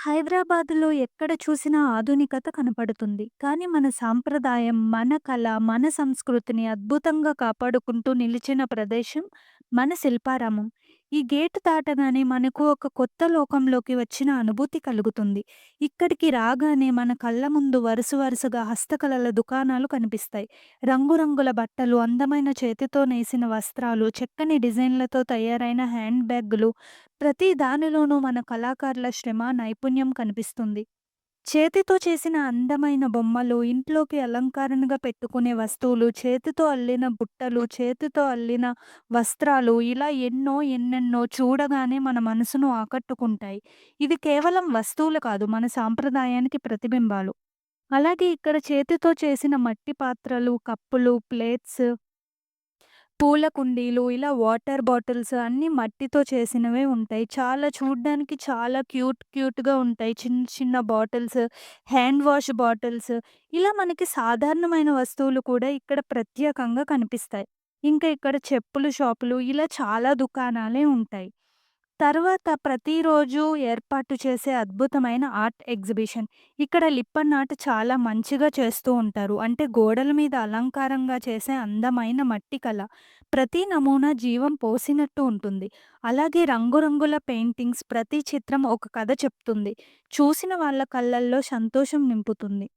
హైదరాబాద్‌లో ఎక్కడ చూసినా ఆధునికత కనపడుతుంది. కానీ మన సాంప్రదాయం, మన కళ, మన సంస్కృతిని అద్భుతంగా కాపాడుకుంటూ నిలిచిన ప్రదేశం మన శిల్పారామం. ఈ గేట్ దాటగానే మనకు ఒక కొత్త లోకంలోకి వచ్చిన అనుభూతి కలుగుతుంది. ఇక్కడికి రాగానే మన కళ్ళ ముందు వరుస వరుసగా హస్తకళల దుకాణాలు కనిపిస్తాయి. రంగురంగుల బట్టలు, అందమైన చేతితో నేసిన వస్త్రాలు, చక్కని డిజైన్‌లతో తయారైన హ్యాండ్ బ్యాగులు ప్రతి దానిలోనూ మన కళాకారుల శ్రమ, నైపుణ్యం కనిపిస్తుంది. చేతితో చేసిన అందమైన బొమ్మలు, ఇంట్లోకి అలంకరణగా పెట్టుకునే వస్తువులు, చేతితో అల్లిన బుట్టలు, చేతితో అల్లిన వస్త్రాలు ఇలా ఎన్నో ఎన్నెన్నో చూడగానే మన మనసును ఆకట్టుకుంటాయి. ఇవి కేవలం వస్తువులు కాదు, మన సాంప్రదాయానికి ప్రతిబింబాలు. అలాగే ఇక్కడ చేతితో చేసిన మట్టి పాత్రలు, కప్పులు, ప్లేట్స్ పూల కుండీలు, ఇలా వాటర్ బాటిల్స్ అన్నీ మట్టితో చేసినవే ఉంటాయి. చాలా చూడ్డానికి చాలా క్యూట్ క్యూట్‌గా ఉంటాయి. చిన్న చిన్న బాటిల్స్, హ్యాండ్ వాష్ బాటిల్స్ ఇలా మనకి సాధారణమైన వస్తువులు కూడా ఇక్కడ ప్రత్యేకంగా కనిపిస్తాయి. ఇంకా ఇక్కడ చెప్పుల షాపులు ఇలా చాలా దుకాణాలే ఉంటాయి. తర్వాత ప్రతిరోజు ఏర్పాటు చేసే అద్భుతమైన ఆర్ట్ ఎగ్జిబిషన్. ఇక్కడ లిప్పన్ ఆర్ట్ చాలా మంచిగా చేస్తూ ఉంటారు. అంటే గోడల మీద అలంకారంగా చేసే అందమైన మట్టి కళ. ప్రతి నమూనా జీవం పోసినట్టు ఉంటుంది. అలాగే రంగురంగుల పెయింటింగ్స్ ప్రతి చిత్రం ఒక కథ చెప్తుంది. చూసిన వాళ్ళ కళ్ళల్లో సంతోషం నింపుతుంది.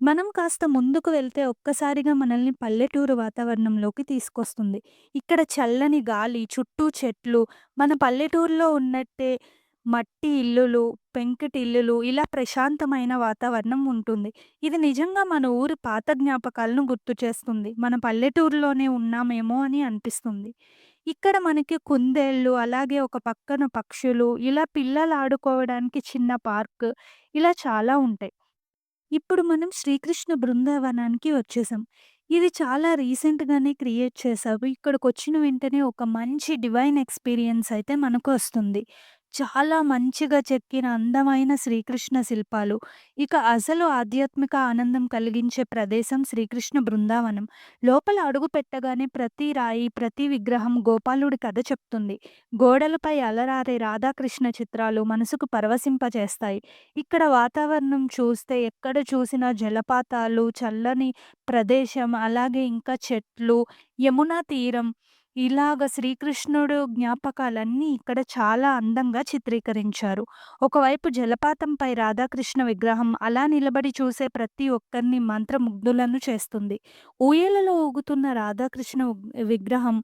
మనం కాస్త ముందుకు వెళ్తే ఒక్కసారిగా మనల్ని పల్లెటూరు వాతావరణంలోకి తీసుకొస్తుంది. ఇక్కడ చల్లని గాలి, చుట్టూ చెట్లు, మన పల్లెటూరులో ఉన్నట్టే మట్టి ఇల్లులు, పెంకుటిల్లులు ఇలా ప్రశాంతమైన వాతావరణం ఉంటుంది. ఇది నిజంగా మన ఊరి పాత జ్ఞాపకాలను గుర్తు చేస్తుంది. మన పల్లెటూరులోనే ఉన్నామేమో అని అనిపిస్తుంది. ఇక్కడ మనకి కుందేళ్ళు, అలాగే ఒక పక్కన పక్షులు, ఇలా పిల్లలు ఆడుకోవడానికి చిన్న పార్క్ ఇలా చాలా ఉంటాయి. ఇప్పుడు మనం శ్రీకృష్ణ బృందావనానికి వచ్చేసాం. ఇది చాలా రీసెంట్‌గానే క్రియేట్ చేశారు. ఇక్కడికొచ్చిన వెంటనే ఒక మంచి డివైన్ ఎక్స్‌పీరియన్స్ అయితే మనకు వస్తుంది. చాలా మంచిగా చెక్కిన అందమైన శ్రీకృష్ణ శిల్పాలు. ఇక అసలు ఆధ్యాత్మిక ఆనందం కలిగించే ప్రదేశం శ్రీకృష్ణ బృందావనం. లోపల అడుగు పెట్టగానే ప్రతి రాయి, ప్రతి విగ్రహం గోపాలుడి కథ చెప్తుంది. గోడలపై అలరారే రాధాకృష్ణ చిత్రాలు మనసుకు పరవశింపజేస్తాయి. ఇక్కడ వాతావరణం చూస్తే ఎక్కడ చూసినా జలపాతాలు, చల్లని ప్రదేశం, అలాగే ఇంకా చెట్లు, యమునా తీరం ఇలాగ శ్రీకృష్ణుడు జ్ఞాపకాలన్నీ ఇక్కడ చాలా అందంగా చిత్రీకరించారు. ఒకవైపు జలపాతంపై రాధాకృష్ణ విగ్రహం అలా నిలబడి చూసే ప్రతి ఒక్కరిని మంత్రముగ్ధులను చేస్తుంది. ఊయలలో ఊగుతున్న రాధాకృష్ణ విగ్రహం,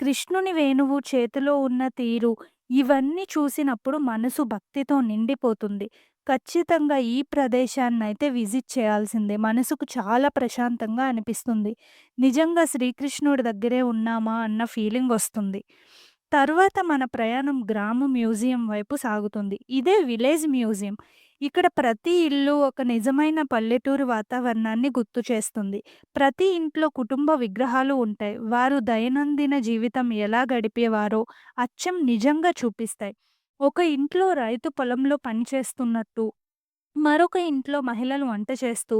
కృష్ణుని వేణువు చేతిలో ఉన్న తీరు ఇవన్నీ చూసినప్పుడు మనసు భక్తితో నిండిపోతుంది. ఖచ్చితంగా ఈ ప్రదేశాన్ని అయితే విజిట్ చేయాల్సిందే. మనసుకు చాలా ప్రశాంతంగా అనిపిస్తుంది. నిజంగా శ్రీకృష్ణుడి దగ్గరే ఉన్నామా అన్న ఫీలింగ్ వస్తుంది తర్వాత మన ప్రయాణం గ్రామ మ్యూజియం వైపు సాగుతుంది. ఇదే విలేజ్ మ్యూజియం. ఇక్కడ ప్రతి ఇల్లు ఒక నిజమైన పల్లెటూరు వాతావరణాన్ని గుర్తు చేస్తుంది. ప్రతి ఇంట్లో కుటుంబ విగ్రహాలు ఉంటాయి. వారు దైనందిన జీవితం ఎలా గడిపేవారో అచ్చం నిజంగా చూపిస్తాయి. ఒక ఇంట్లో రైతు పొలంలో పని చేస్తున్నట్టు, మరొక ఇంట్లో మహిళలు వంట చేస్తూ,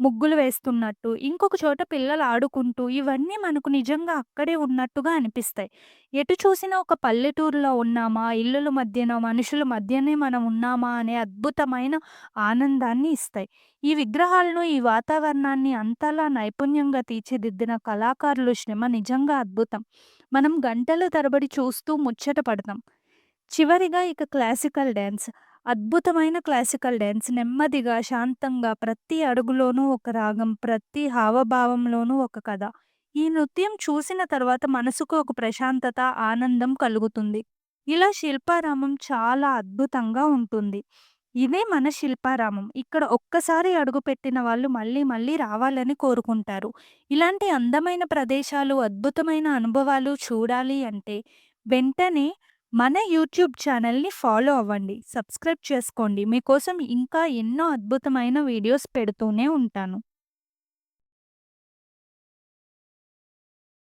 ముగ్గులు వేస్తున్నట్టు, ఇంకొక చోట పిల్లలు ఆడుకుంటూ ఇవన్నీ మనకు నిజంగా అక్కడే ఉన్నట్టుగా అనిపిస్తాయి. ఎటు చూసినా ఒక పల్లెటూరులో ఉన్నామా, ఇల్లుల మధ్యన, మనుషుల మధ్యనే మనం ఉన్నామా అనే అద్భుతమైన ఆనందాన్ని ఇస్తాయి. ఈ విగ్రహాలను, ఈ వాతావరణాన్ని అంతలా నైపుణ్యంగా తీర్చిదిద్దిన కళాకారులు శ్రమ నిజంగా అద్భుతం. మనం గంటల తరబడి చూస్తూ ముచ్చట పడతాం. చివరిగా ఇక క్లాసికల్ డ్యాన్స్ అద్భుతమైన క్లాసికల్ డ్యాన్స్ నెమ్మదిగా, శాంతంగా ప్రతి అడుగులోనూ ఒక రాగం, ప్రతి హావభావంలోనూ ఒక కథ. ఈ నృత్యం చూసిన తర్వాత మనసుకు ఒక ప్రశాంతత, ఆనందం కలుగుతుంది. ఇలా శిల్పారామం చాలా అద్భుతంగా ఉంటుంది. ఇదే మన శిల్పారామం. ఇక్కడ ఒక్కసారి అడుగుపెట్టిన వాళ్ళు మళ్ళీ మళ్ళీ రావాలని కోరుకుంటారు. ఇలాంటి అందమైన ప్రదేశాలు, అద్భుతమైన అనుభవాలు చూడాలి అంటే వెంటనే మన యూట్యూబ్ ఛానల్‌ని ఫాలో అవ్వండి. సబ్స్క్రైబ్ చేసుకోండి. మీకోసం ఇంకా ఎన్నో అద్భుతమైన వీడియోస్ పెడుతూనే ఉంటాను.